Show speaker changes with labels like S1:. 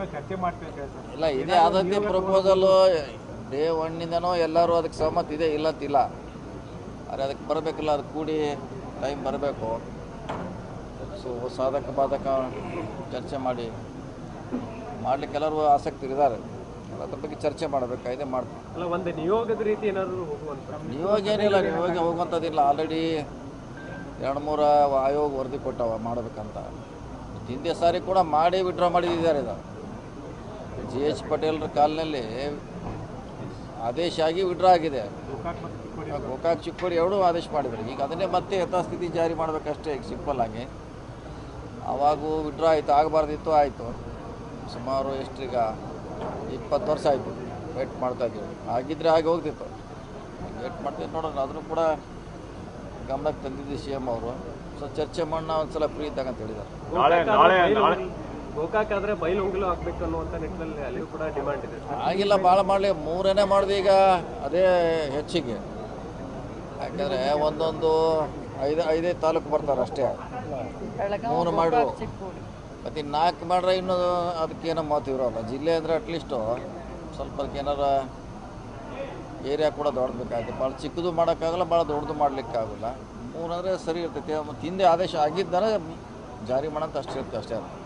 S1: ಮೇಲೆ ಚರ್ಚೆ ಮಾಡ್ತೀವಿ ಅಂತ ಹೇಳ್ತಾರೆ
S2: ಇಲ್ಲ ಇದೇ ಆದಂತೆ ಪ್ರಪೋಸಲ್ ಡೇ ಒನ್ನಿಂದನೂ ಎಲ್ಲರೂ ಅದಕ್ಕೆ ಸಹಮತ ಇದೆ ಇಲ್ಲ ಅಂತಿಲ್ಲ. ಆದರೆ ಅದಕ್ಕೆ ಬರಬೇಕಿಲ್ಲ ಅದು ಕೂಡಿ ಟೈಮ್ ಬರಬೇಕು. ಸೊ ಸಾಧಕ ಬಾಧಕ ಚರ್ಚೆ ಮಾಡಿ ಮಾಡ್ಲಿಕ್ಕೆ ಎಲ್ಲರೂ ಆಸಕ್ತರಿದ್ದಾರೆ. ಅದ್ರ ಬಗ್ಗೆ ಚರ್ಚೆ ಮಾಡಬೇಕಾಗಿದೆ ಮಾಡ್ತೀವಿ.
S3: ಅಲ್ಲ ಒಂದು ನಿಯೋಗದ ರೀತಿ ಏನಾದರೂ
S2: ನಿಯೋಗ ಏನಿಲ್ಲ ನಿಯೋಗ ಹೋಗುವಂಥದ್ದಿಲ್ಲ. ಆಲ್ರೆಡಿ ಎರಡು ಮೂರು ಆಯೋಗ ವರದಿ ಕೊಟ್ಟವ ಮಾಡಬೇಕಂತ. ಹಿಂದೆ ಸಾರಿ ಕೂಡ ಮಾಡಿ ವಿಡ್ರಾ ಮಾಡಿದ್ದಾರೆ ಇದು ಜಿ ಎಚ್ ಪಟೇಲ್ರ ಕಾಲಿನಲ್ಲಿ ಆದೇಶ ಆಗಿ ವಿಡ್ರಾ ಆಗಿದೆ.
S1: ಗೋಕಾಕ್ ಚಿಕ್ಕೋಡಿ
S2: ಎರಡೂ ಆದೇಶ ಮಾಡಿದ್ರು ಈಗ ಅದನ್ನೇ ಮತ್ತೆ ಯಥಾಸ್ಥಿತಿ ಜಾರಿ ಮಾಡಬೇಕಷ್ಟೇ, ಈಗ ಸಿಂಪಲ್ ಆಗಿ. ಅವಾಗೂ ವಿಡ್ರಾ ಆಯಿತು, ಆಗಬಾರ್ದಿತ್ತು, ಆಯಿತು. ಸುಮಾರು ಎಷ್ಟೀಗ ಇಪ್ಪತ್ತು ವರ್ಷ ಆಯಿತು. ವೇಟ್ ಮಾಡ್ತಾ ಇದ್ದೀವಿ. ಆಗಿದ್ರೆ ಹಾಗೆ ಹೋಗ್ತಿತ್ತು. ವೇಟ್ ಮಾಡ್ತೀವಿ ನೋಡೋಣ. ಅದನ್ನು ಕೂಡ ಗಮನಕ್ಕೆ ತಂದಿದ್ದು ಸಿ ಎಂ ಅವರು. ಸೊ, ಚರ್ಚೆ ಮಾಡೋಣ, ಒಂದ್ಸಲ ಫ್ರೀ ಇದ್ದಾಗ ಅಂತ ಹೇಳಿದ್ದಾರೆ.
S3: ಗೋಕಾಕ್ ಆದ್ರೆ ಬೈಲು- ಉಂಗಿಲು ಹಾಕ್ಬೇಕು ಅನ್ನುವಂತ ನಿಟ್ಟಿನಲ್ಲಿ ಅಲ್ಲಿ ಕೂಡ ಡಿಮಾಂಡ್ ಇದೆ.
S2: ಆಗಿಲ್ಲ ಭಾಳ ಮಾಡಲಿ. ಮೂರನೇ ಮಾಡಿದೆ ಈಗ ಅದೇ ಹೆಚ್ಚಿಗೆ. ಯಾಕಂದ್ರೆ ಒಂದೊಂದು ಐದು ಐದೇ ತಾಲೂಕು ಬರ್ತಾರೆ ಅಷ್ಟೇ. ಮೂರು ಮಾಡ್ರು. ಮತ್ತು ಇನ್ನು ನಾಲ್ಕು ಮಾಡ್ರೆ ಇನ್ನೂ ಅದಕ್ಕೇನೋ ಮಾತು ಇರೋಲ್ಲ ಜಿಲ್ಲೆ ಅಂದರೆ ಅಟ್ಲೀಸ್ಟು ಸ್ವಲ್ಪ ಅದಕ್ಕೇನಾರ ಏರಿಯಾ ಕೂಡ ದೊಡ್ಡಬೇಕಾಗುತ್ತೆ ಭಾಳ ಚಿಕ್ಕದು ಮಾಡೋಕ್ಕಾಗಲ್ಲ ಭಾಳ ದೊಡ್ಡದು ಮಾಡಲಿಕ್ಕಾಗಲ್ಲ. ಮೂರಂದರೆ ಸರಿ ಇರ್ತೈತಿ. ಮತ್ತು ಹಿಂದೆ ಆದೇಶ ಆಗಿದ್ದಾನೆ ಜಾರಿ ಮಾಡೋಂತ ಅಷ್ಟು ಇರುತ್ತೆ ಅಷ್ಟೇ ಅದು.